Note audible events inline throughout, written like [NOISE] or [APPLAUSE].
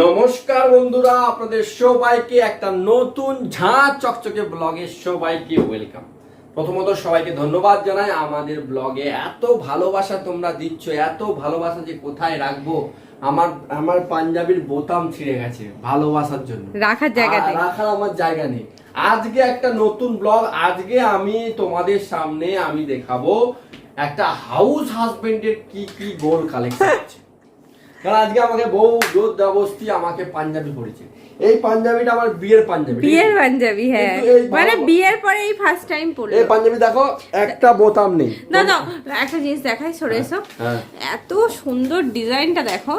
নমস্কার বন্ধুরা আপনাদের সবাইকে একটা নতুন ঝাঁ চকচকে ব্লগে সবাইকে ওয়েলকাম। প্রথমত সবাইকে ধন্যবাদ জানাই আমাদের ব্লগে এত ভালোবাসা তোমরা দিচ্ছ এত ভালোবাসা যে কোথায় রাখব আমার আমার পাঞ্জাবির বোতাম ছিঁড়ে গেছে ভালোবাসার জন্য। রাখার জায়গা নেই। রাখার আমার জায়গা নেই। আজকে একটা নতুন ব্লগ আজকে আমি তোমাদের সামনে আমি দেখাবো একটা হাউস হাজবেন্ডের কি কি গোল কালেকশন আছে। কারণ আজকে আমাকে বউ জোর আমাকে পাঞ্জাবি পরেছে এই পাঞ্জাবিটা আমার বিয়ের পাঞ্জাবি বিয়ের পাঞ্জাবি হ্যাঁ। মানে বিয়ের পরে এই ফার্স্ট টাইম পরলো এই পাঞ্জাবি দেখো একটা বোতাম নেই। না না একটা জিনিস দেখাই সরে এসো। হ্যাঁ। এত সুন্দর ডিজাইনটা দেখো।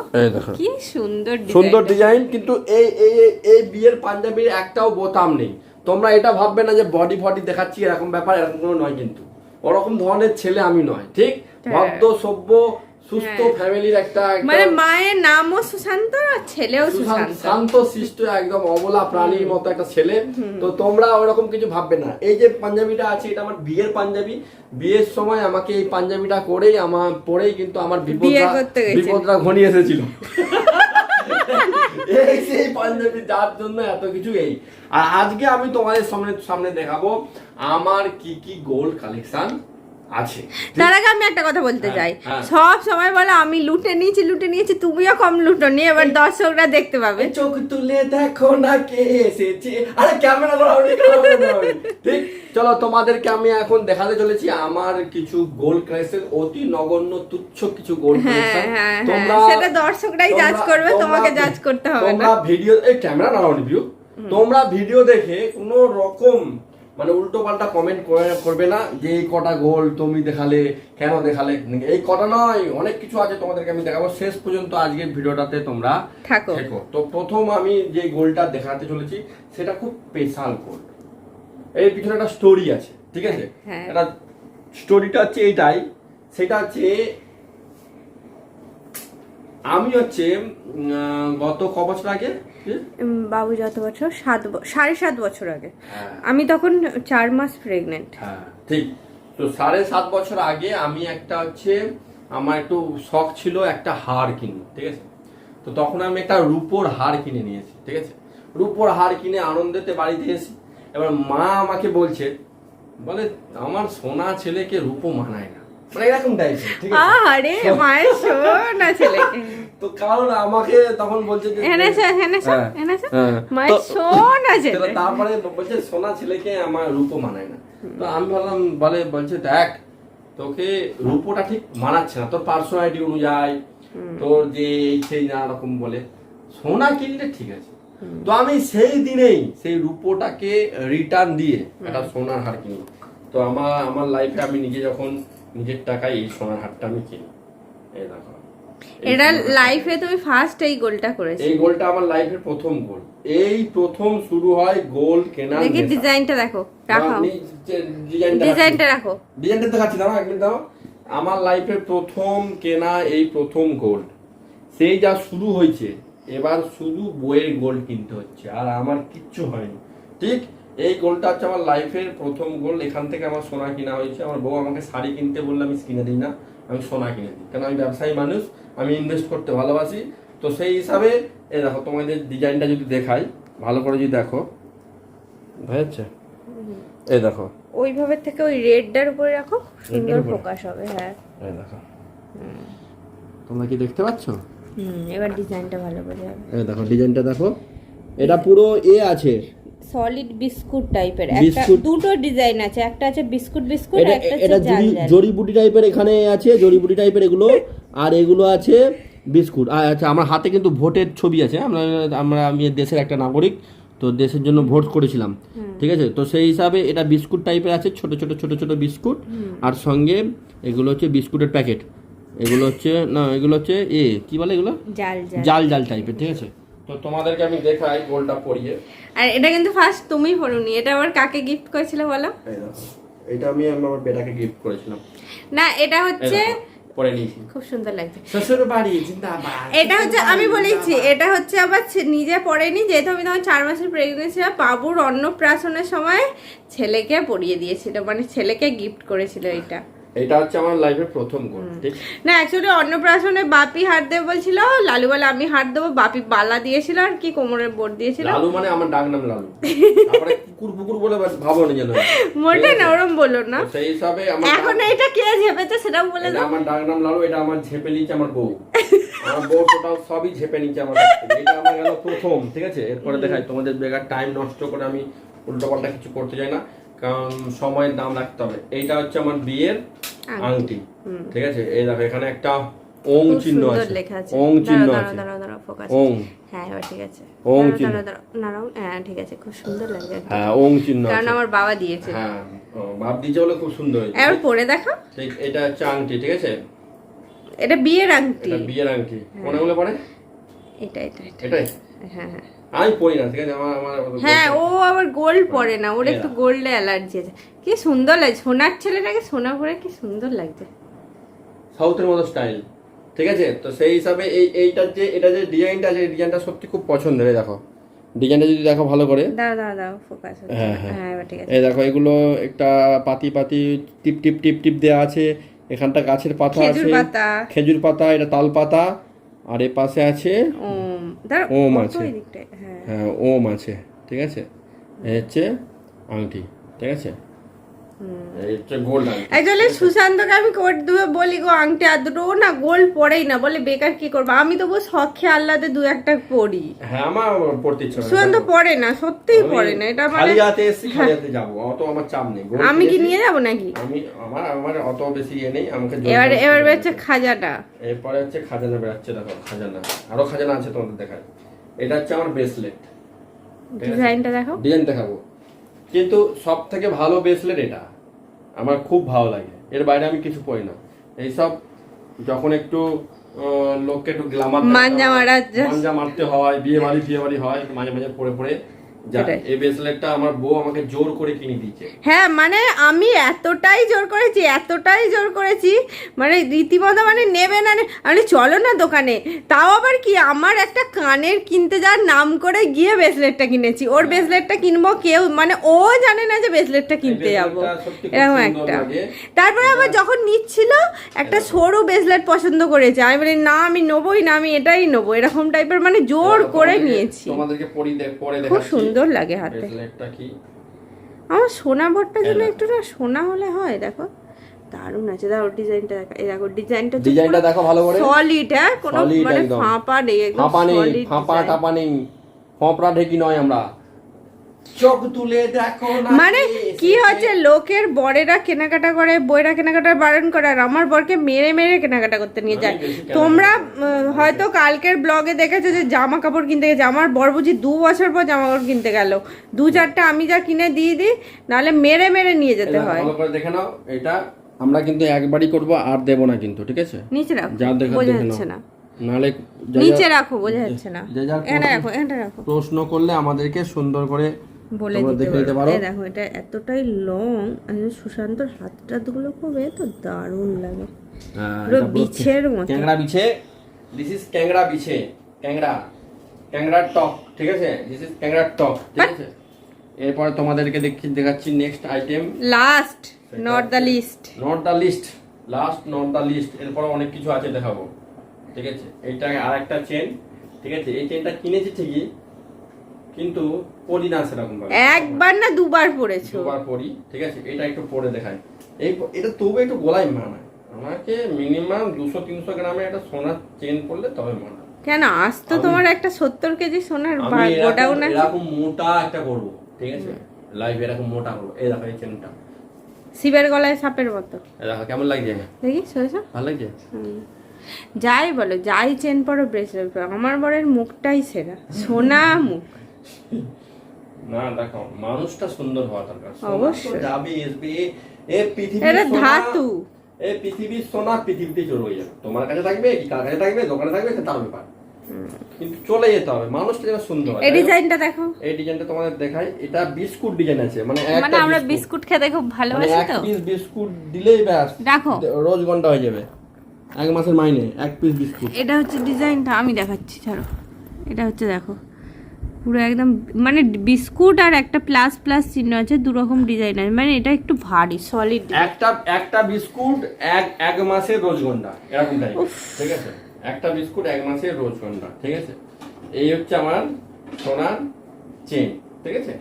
কি সুন্দর সুন্দর ডিজাইন কিন্তু এই এই এই- এই বিয়ের পাঞ্জাবির একটাও বোতাম নেই। তোমরা এটা ভাববে না যে বডি ফডি দেখাচ্ছি এরকম ব্যাপার এরকম কোনো নয় কিন্তু। ওরকম ধরনের ছেলে আমি নয় ঠিক? হ্যাঁ। ভদ্র সভ্য সুস্থ। ফ্যামিলির একটা মানে মায়ের নামও সুশান্ত আর ছেলেও সুশান্ত- সুশান্ত। শান্ত শিষ্ট একদম অবলা প্রাণীর মতো একটা ছেলে। তো তোমরা ওরকম কিছু ভাববে না। এই যে পাঞ্জাবিটা আছে এটা আমার বিয়ের পাঞ্জাবি। বিয়ের সময় আমাকে এই পাঞ্জাবিটা করেই আমার পরেই কিন্তু আমার বিপদটা বিপদটা ঘনিয়ে এসেছিল। [LAUGHS] এই সেই পাঞ্জাবি যার জন্য এত কিছু এই। আর আজকে আমি তোমাদের সামনে সামনে দেখাবো আমার কি কি গোল্ড কালেকশন আছে। তার আগে আমি একটা কথা বলতে হ্যাঁ, চাই। হ্যাঁ। সব সময় বলে আমি লুটে নিয়েছি লুটে নিয়েছি তুমিও কম লুটো নি। এবার দর্শকরা দেখতে পাবে। চোখ তুলে দেখো না কে এসেছে। আরে ক্যামেরা ঠিক? চলো তোমাদেরকে আমি এখন দেখাতে চলেছি আমার কিছু গোল কালেকশন অতি নগণ্য তুচ্ছ কিছু গোল হ্যাঁ। তোমরা সেটা দর্শকরাই তোমরা- করবে, তোমাকে judge করতে হবে। না। তোমরা ভিডিও এই ক্যামেরা নাড়াওনি ভিউ। তোমরা ভিডিও দেখে কোনো রকম মানে উল্টো পাল্টা কমেন্ট করবে না যে এই কটা গোল তুমি দেখালে কেন দেখালে? এই কটা নয় অনেক কিছু আছে তোমাদেরকে আমি দেখাবো। শেষ পর্যন্ত আজকের ভিডিওটাতে তোমরা থাকো। দেখো তো প্রথম আমি যে গোলটা দেখাতে চলেছি সেটা খুব স্পেশাল গোল এর পিছনে একটা স্টোরি আছে ঠিক আছে? হ্যাঁ। একটা স্টোরিটা হচ্ছে এইটাই সেটা হচ্ছে আমি হচ্ছে গত ক বছর আগে? বাবু যত বছর? সাত সাড়ে সাত বছর আগে। হ্যাঁ। আমি তখন চার মাস প্রেগনেন্ট হ্যাঁ ঠিক। তো সাড়ে সাত বছর আগে আমি একটা হচ্ছে আমার একটু শখ ছিল একটা হার কিনবো ঠিক আছে? তো তখন আমি একটা রূপোর হার কিনে নিয়েছি ঠিক আছে? রূপোর হার কিনে আনন্দেতে বাড়িতে এসি এবার মা আমাকে বলছে বলে আমার সোনা ছেলেকে রূপো মানায় না। এরকম টাইপের ঠিক আছে? আরে মায়ের শোনা ছেলেকে তো কারণ আমাকে তখন বলছে যে এনেছে এনেছে এনেছে। মায়ের তো- শোনা ছেলে। তারপরে বলছে সোনা ছেলেকে আমার রূপো মানায় না। তো আমি বললাম বলে বলছে দেখ তোকে রূপোটা ঠিক মানাচ্ছে না। তোর পার্সোনালিটি অনুযায়ী তোর যে এই সেই নানা রকম বলে। সোনা কিনলে ঠিক আছে। তো আমি সেই দিনেই সেই রূপোটাকে রিটার্ন দিয়ে একটা সোনার হার কিনি। তো আমার আমার লাইফে আমি নিজে যখন নিজের টাকায় এই সোনার হারটা আমি কিনি। এই দেখো। এটা লাইফে তুমি ফার্স্ট এই গোলটা করেছ। এই গোলটা আমার লাইফের প্রথম গোল এই প্রথম শুরু হয় গোল কেনার দেখি ডিজাইনটা দেখো। রাখো। ডিজাইনটা রাখো। ডিজাইনটা দেখাচ্ছি দাঁড়াও এক মিনিট দাও আমার লাইফের প্রথম কেনা এই প্রথম গোল্ড সেই যা শুরু হয়েছে এবার শুধু বইয়ের গোল্ড কিনতে হচ্ছে আর আমার কিচ্ছু হয়নি। ঠিক? এই গোলটা হচ্ছে আমার লাইফের প্রথম গোল এখান থেকে আমার সোনা কিনা হয়েছে। আমার বউ আমাকে শাড়ি কিনতে বললে আমি কিনে দিই না আমি সোনা কিনে দিই। কারণ আমি ব্যবসায়ী মানুষ আমি ইনভেস্ট করতে ভালোবাসি। তো সেই হিসাবে এ দেখো তোমাদের ডিজাইনটা যদি দেখাই ভালো করে যদি দেখো। বুঝেছে এই দেখো। ওইভাবে থেকে ওই রেডটার উপরে রাখো সুন্দর উপরে? ফোকাস হবে হ্যাঁ। এই দেখো। তোমরা কি দেখতে পাচ্ছ? হুম এবার ডিজাইনটা ভালো করে এই দেখো ডিজাইনটা দেখো। এটা পুরো এ আছে। সলিড বিস্কুট টাইপের একটা। দুটো ডিজাইন আছে একটা আছে বিস্কুট বিস্কুট একটা এটা জড়িবুটি টাইপের এখানে আছে জড়িবুটি টাইপের এগুলো আর এগুলো আছে বিস্কুট আচ্ছা আমার হাতে কিন্তু ভোটের ছবি আছে আমরা আমরা আমি দেশের একটা নাগরিক তো দেশের জন্য ভোট করেছিলাম ঠিক আছে? তো সেই হিসাবে এটা বিস্কুট টাইপের আছে ছোট ছোট ছোট ছোট বিস্কুট আর সঙ্গে এগুলো হচ্ছে বিস্কুটের প্যাকেট এগুলো হচ্ছে না এগুলো হচ্ছে এ কি বলে এগুলো? জাল জাল টাইপের ঠিক আছে? তো তোমাদেরকে আমি দেখাই গোলটা পরিয়ে। আর এটা কিন্তু ফার্স্ট তুমি পড়ুনি এটা আবার কাকে গিফট করেছিলে বলো? এটা আমি আমার বেটাকে গিফট করেছিলাম। না এটা হচ্ছে দেখো, পরে নিয়েছি। খুব সুন্দর লাগছে। শ্বশুর বাড়ি জিন্দাবাদ। এটা হচ্ছে আমি বলেছি এটা হচ্ছে আবার নিজে পড়েনি যেহেতু আমি তখন চার মাসের প্রেগনেন্সি বাবুর অন্নপ্রাশনের সময় ছেলেকে পরিয়ে দিয়েছিল মানে ছেলেকে গিফট করেছিল এটা। এটা হচ্ছে আমার লাইফের প্রথম গোল না অ্যাকচুয়ালি অন্নপ্রাশনে বাপি হাত দেবে বলছিল লালু বলে আমি হাত দেবো বাপি বালা দিয়েছিল আর কি কোমরের বোট দিয়েছিল। লালু মানে আমার ডাক নাম লালু। [LAUGHS] তারপরে কুকুর পুকুর বলে ভাবো না যেন। মোটে না ওরম বলল না। সেই হিসাবে আমার এখন এটা কে ঝেপেছে সেটাও বলে দাও। আমার ডাক নাম লালু এটা আমার ঝেপে নিচ্ছে আমার বউ। [LAUGHS] আমার বউ টোটাল সবই ঝেপে নিচ্ছে আমার এটা আমার গেল প্রথম ঠিক আছে? এরপরে দেখাই তোমাদের বেকার টাইম নষ্ট করে আমি উল্টো পাল্টা কিছু করতে চাই না। কারণ সময়ের দাম রাখতে হবে। এইটা হচ্ছে আমার বিয়ের আংটি। ঠিক আছে? এই দেখো এখানে একটা ওং চিহ্ন আছে। ওং চিহ্ন আছে। ওং। হ্যাঁ ঠিক আছে। ওং চিহ্ন। হ্যাঁ ঠিক আছে খুব সুন্দর লাগছে। হ্যাঁ ওং চিহ্ন কারণ আমার বাবা দিয়েছে। হ্যাঁ ভাব দিয়েছে বলে খুব সুন্দর হয়েছে। এবার পরে দেখো। ঠিক, এটা হচ্ছে আংটি ঠিক আছে? এটা বিয়ের আংটি। এটা বিয়ের আংটি। মনে হলে পরে? এটা এটা এটা। এটাই? হ্যাঁ হ্যাঁ। আমি পড়ি না ঠিক আছে? আমার আমার হ্যাঁ ও আবার গোল্ড পরে না ওর একটু গোল্ডে অ্যালার্জি আছে। কি সুন্দর লাগছে সোনার ছেলেটাকে সোনা পরে কি সুন্দর লাগছে। সাউথের মতো স্টাইল ঠিক আছে? তো সেই হিসাবে এই এইটার যে এটা যে ডিজাইনটা আছে এই ডিজাইনটা সত্যি খুব পছন্দের দেখো। ডিজাইনটা যদি দেখো ভালো করে। দাঁড়া দাঁড়া দাঁড়া ফোকাস হ্যাঁ, হ্যাঁ। হ্যাঁ ঠিক আছে। এই দেখো এগুলো একটা পাতি পাতি টিপ টিপ টিপ টিপ দেওয়া আছে। এখানটা গাছের পাতা খেজুর আছে। পাতা। খেজুর পাতা এটা তাল পাতা আর এ পাশে আছে? ওম। আছে। হ্যাঁ। হ্যাঁ ওম আছে ঠিক আছে? হচ্ছে আংটি ঠিক আছে? অ্যাকচুয়ালি সুশান্তকে আমি কোট দেবে বলি গো আংটি আর দুটো না গোল্ড পরেই না বলে বেকার কি করব? আমি তবু শখে আল্লাতে দু একটা পরি। হ্যাঁ আমার পড়তে ইচ্ছা সুশান্ত পরে না সত্যিই পরে না এটা মানে হাতে খালি হাতে যাব অত আমার চাপ নেই। আমি কি নিয়ে যাব নাকি? আমি আমার আমার অত বেশি ইয়ে নেই আমাকে এবার এবার খাজাটা এরপরে হচ্ছে খাজানা বেরাচ্ছে দেখো খাজানা। আরও খাজানা আছে তোমাদের দেখায়। এটা হচ্ছে আমার ব্রেসলেট ডিজাইনটা দেখো ডিজাইন দেখাবো। কিন্তু সব থেকে ভালো ব্রেসলেট এটা। আমার খুব ভালো লাগে। এর বাইরে আমি কিছু পড়ি না। এইসব যখন একটু আহ, লোককে একটু গ্লামার মাঞ্জা মারতে হয় বিয়ে বাড়ি বিয়ে বাড়ি হয় মাঝে মাঝে পড়ে পড়ে হ্যাঁ মানে আমি এতটাই জোর করেছি এতটাই জোর করেছি মানে রীতিমতো মানে নেবে না বলি, চলো না দোকানে। তাও আবার কি আমার একটা কানের কিনতে যাওয়ার নাম করে গিয়ে ব্রেসলেটটা কিনেছি। ওর ব্রেসলেটটা কিনবো কেউ মানে ও জানে না যে ব্রেসলেটটা কিনতে যাব। এরকম একটা। তারপরে আবার যখন নিচ্ছিল একটা সরু ব্রেসলেট পছন্দ করেছে। আমি বলি না আমি নেবোই না আমি এটাই নেব। এরকম টাইপের মানে জোর করে নিয়েছি। খুব দেখাচ্ছি। সুন্দর লাগে হাতে। আমার সোনা ভরটা যেন একটু না সোনা হলে হয় দেখো। দারুণ আছে দাও ডিজাইনটা দেখো এই দেখো ডিজাইনটা ডিজাইনটা দেখো ভালো করে। সলিড হ্যাঁ কোনো মানে ফাঁপা নেই একদম ফাঁপা নেই ফাঁপা টাপা নেই। ফপড়া ঢেকি নয় আমরা। চোখ তুলে দেখো মানে কি হচ্ছে লোকের বরেরা কেনাকাটা করে বইরা কেনাকাটা বারণ করে আর আমার বরকে মেরে মেরে কেনাকাটা করতে নিয়ে যায়। তোমরা হয়তো কালকের ব্লগে দেখেছ যে জামা কাপড় কিনতে গেছে। আমার বর বুঝি দু বছর পর জামা কাপড় কিনতে গেল। দু চারটা আমি যা কিনে দিয়ে দিই নাহলে মেরে মেরে নিয়ে যেতে হয়। দেখে নাও এটা আমরা কিন্তু একবারই করব আর দেব না কিন্তু ঠিক আছে? নিচে রাখো যা দেখা বোঝা দেখে যাচ্ছে না। যা নিচে রাখো বোঝা যাচ্ছে না। এখানে রাখো এখানে রাখো। প্রশ্ন করলে আমাদেরকে সুন্দর করে বলে দিতে পারো। দেখো এটা এতটাই লং সুশান্তর হাতটা দুগুলো খুব এ তো দারুণ লাগে। হ্যাঁ, পুরো বিছের মতো। ক্যাংড়া বিছে। দিস ইজ ক্যাংড়া বিছে ক্যাংড়া ক্যাংড়া টপ ঠিক আছে? দিস ইজ ক্যাংড়া টপ ঠিক আছে? এরপর তোমাদেরকে দেখি দেখাচ্ছি next item last not the least not the least last not the least এরপর অনেক কিছু আছে দেখাবো ঠিক আছে? এইটা আর একটা চেন ঠিক আছে? এই চেনটা কিনেছি ঠিকই কিন্তু পরি না সেরকম ভাবে একবার না দুবার পড়েছো? দুবার পরি ঠিক আছে? এটা একটু পরে দেখাই। এই এটা তবু একটু গলায় মানায়। আমাকে মিনিমাম দুশো তিনশো গ্রামের একটা সোনার চেন পরলে তবে মানায়। কেন? আজ তো তোমার একটা সত্তর কেজি সোনার গোটাও এরকম- না এরকম মোটা একটা করব ঠিক আছে? লাইভ এরকম মোটা করব। এই দেখো এই চেনটা শিবের গলায় সাপের মতো। দেখো কেমন লাগছে দেখি সরেছো ভালো লাগছে? যাই বলো যাই চেন পরো ব্রেসলেট পরো। আমার বরের মুখটাই সেরা। সোনা মুখ। না দেখো মানুষটা সুন্দর হওয়া দরকার। অবশ্যই। যাবে এ- এটা ধাতু। এ পৃথিবীর সোনা পৃথিবীতে চলে যাবে। তোমার কাছে থাকবে কি কার কাছে থাকবে দোকানে থাকবে সে তার ব্যাপার। কিন্তু চলে যেতে হবে মানুষটা যেন সুন্দর হয়। এই ডিজাইনটা দেখো। এই ডিজাইনটা তোমাদের দেখাই এটা বিস্কুট ডিজাইন আছে মানে মানে আমরা বিস্কুট। খেতে খুব মানে ভালোবাসি এক পিস বিস্কুট দিলেই ব্যাস। রাখো রোজ ঘণ্টা হয়ে যাবে। এক মাসের মাইনে এক পিস বিস্কুট। এটা হচ্ছে ডিজাইনটা আমি দেখাচ্ছি ছাড়ো। এটা হচ্ছে দেখো। পুরো একদম মানে বিস্কুট আর একটা প্লাস প্লাস চিহ্ন আছে দু রকম ডিজাইন আছে। মানে এটা একটু ভারী সলিড একটা একটা বিস্কুট এক এক মাসের রোজগন্ডা এরকম টাইপ ঠিক আছে? একটা বিস্কুট এক মাসের রোজগন্ডা ঠিক আছে? এই হচ্ছে আমার সোনার চেন ঠিক আছে?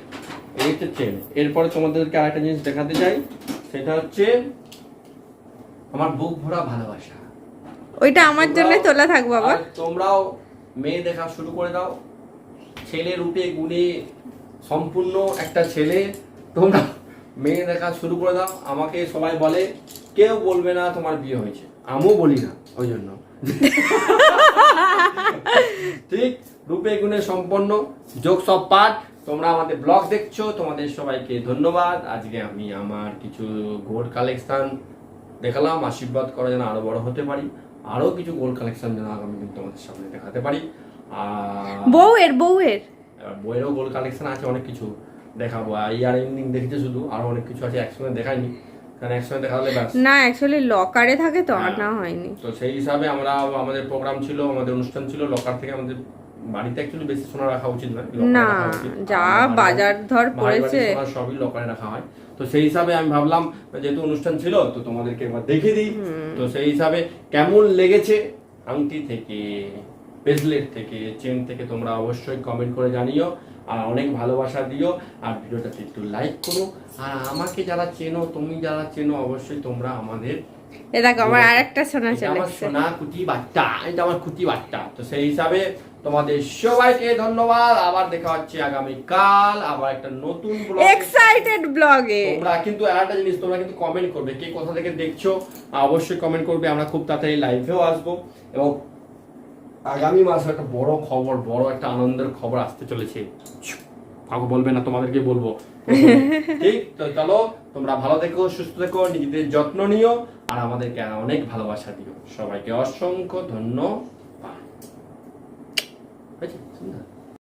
এই হচ্ছে চেন এরপরে তোমাদেরকে আরেকটা জিনিস দেখাতে চাই সেটা হচ্ছে আমার বুক ভরা ভালোবাসা। ওইটা আমার জন্য তোলা থাক বাবা তোমরাও মেয়ে দেখা শুরু করে দাও। ছেলে রূপে গুণে সম্পূর্ণ একটা ছেলে, তোমরা মেয়ে দেখা শুরু করে দাও। আমাকে সবাই বলে, কেউ বলবে না তোমার বিয়ে হয়েছে। আমিও বলি না, ওই জন্য। ঠিক, রূপে গুণে সম্পন্ন, যোগ সব পাঠ। তোমরা আমাদের ব্লগ দেখছ, তোমাদের সবাইকে ধন্যবাদ। আজকে আমি আমার কিছু গোল্ড কালেকশন দেখালাম, আশীর্বাদ করা যেন আরও বড় হতে পারি। আরও কিছু গোল্ড কালেকশন যেন আগামী দিন তোমাদের সামনে দেখাতে পারি। বউয়ের বউয়ের। বইয়েরও গোল্ড কালেকশন আছে অনেক কিছু দেখাবো। ইয়ার এন্ডিং দেখেছে শুধু? আরও অনেক কিছু আছে একসঙ্গে দেখাইনি। কারণ একসঙ্গে দেখালে ব্যাস। না অ্যাকচুয়ালি লকারে থাকে তো হ্যাঁ। আনা হয়নি। তো সেই হিসাবে আমরা আমাদের প্রোগ্রাম ছিল আমাদের অনুষ্ঠান ছিল লকার থেকে আমাদের বাড়িতে অ্যাকচুয়ালি বেশি সোনা রাখা উচিত নয় না যা বাজার ধর পড়েছে সবই লকারে রাখা হয়। তো সেই হিসাবে আমি ভাবলাম যেহেতু অনুষ্ঠান ছিল তো তোমাদেরকে একবার দেখিয়ে দিই। তো সেই হিসাবে কেমন লেগেছে আংটি থেকে? ব্রেসলেট থেকে চেন থেকে তোমরা অবশ্যই কমেন্ট করে জানিও আর অনেক ভালোবাসা দিও আর ভিডিওটাতে একটু লাইক করো। আর আমাকে যারা চেনো তুমি যারা চেনো অবশ্যই তোমরা আমাদের এ দেখো আমার আরেকটা সোনা চলে আমার সোনা কুটি বাচ্চা এটা আমার কুটি বাচ্চা তো সেই হিসাবে তোমাদের সবাইকে ধন্যবাদ। আবার দেখা হচ্ছে আগামী কাল আবার একটা নতুন ব্লগ এক্সাইটেড ব্লগে তোমরা কিন্তু আর একটা জিনিস তোমরা কিন্তু কমেন্ট করবে কে কোথা থেকে দেখছ অবশ্যই কমেন্ট করবে আমরা খুব তাড়াতাড়ি লাইভেও আসব। এবং আগামী মাসে একটা বড় খবর বড় একটা আনন্দের খবর আসতে চলেছে। কাউকে বলবে না তোমাদেরকে বলব। [LAUGHS] ঠিক তো চলো তোমরা ভালো থেকো সুস্থ থেকো নিজেদের যত্ন নিও আর আমাদেরকে অনেক ভালোবাসা দিও। সবাইকে অসংখ্য ধন্যবাদ?